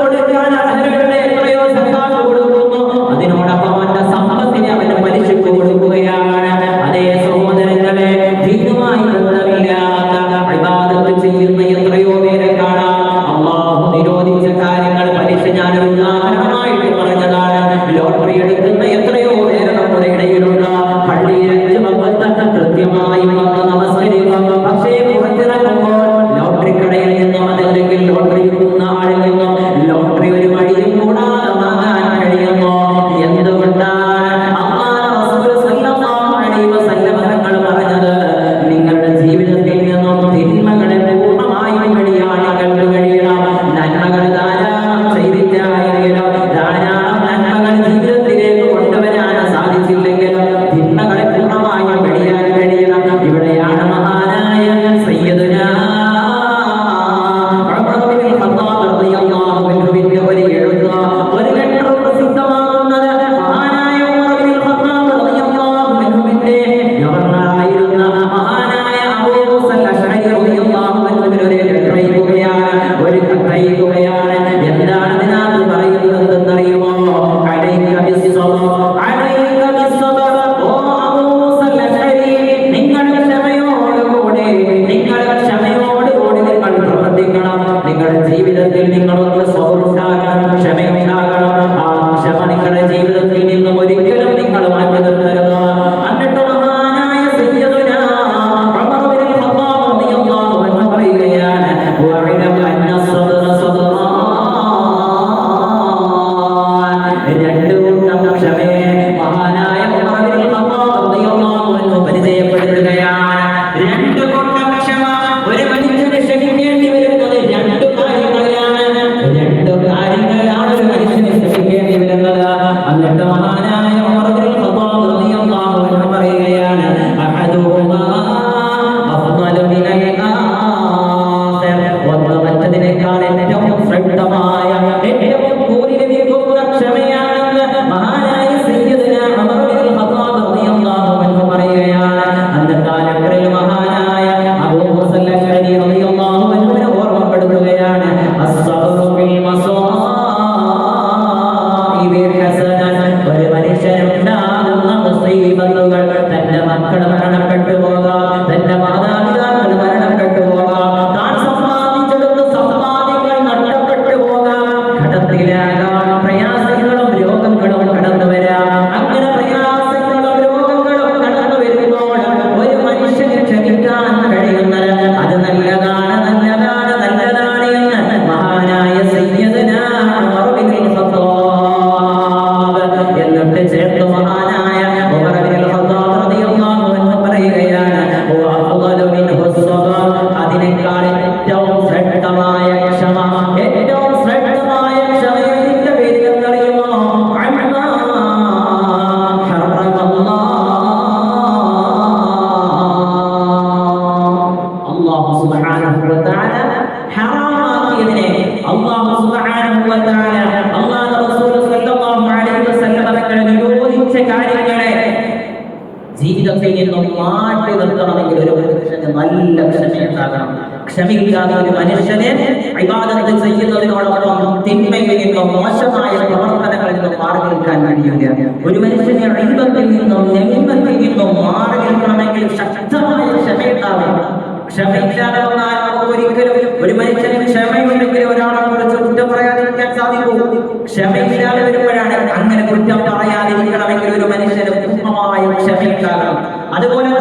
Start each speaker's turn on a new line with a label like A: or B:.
A: കൊടുക്കാൻ അഹലുകളെ എത്രയോ സക്കാത്ത് കൊടുക്കും രണ്ടു കൂട്ടം ക്ഷമയെ മഹാനായ പരിചയപ്പെടുത്തുകയാണ്. രണ്ടു കൂട്ടം ക്ഷമ ഒരു മനുഷ്യനെ ക്ഷമിക്കേണ്ടി വരുന്നത് രണ്ടു കാര്യങ്ങളിലാണ് രണ്ടു കാര്യങ്ങളിലാണ് വരുന്നത്. അന്നിട്ട് മഹാനായ ഇതിൽ നിന്നും മാറ്റി നിർത്തണമെങ്കിൽ ഒരു മനുഷ്യന് നല്ല ക്ഷമയുണ്ടാകണം ക്ഷമിക്കാതെ ഒരു മനുഷ്യനെ അഭിവാദത്തിൽ ചെയ്യുന്നതിനോടൊപ്പം തിന്മയിൽ നിന്നും മോശമായ പ്രവർത്തനങ്ങളിൽ നിന്നും മാറി നിൽക്കാൻ കഴിയില്ല. ഒരു മനുഷ്യനെ അഴിമത്തിൽ നിന്നും നെഹിമത്തിൽ നിന്നും മാറി നിൽക്കണമെങ്കിൽ ശക്തമായ ക്ഷമയുണ്ടാവണം ക്ഷമയില്ലാതെ ഒരിക്കലും ഒരു മനുഷ്യന് ക്ഷമയുണ്ടെങ്കിൽ ഒരാളെ കുറിച്ച് കുറ്റം പറയാതിരിക്കാൻ സാധിക്കൂ. ക്ഷമയില്ലാതെ വരുമ്പോഴാണ് അങ്ങനെ കുറ്റം പറയാതിരിക്കണമെങ്കിൽ ഒരു മനുഷ്യന് പൂർണമായും ക്ഷമയുണ്ടാകണം the one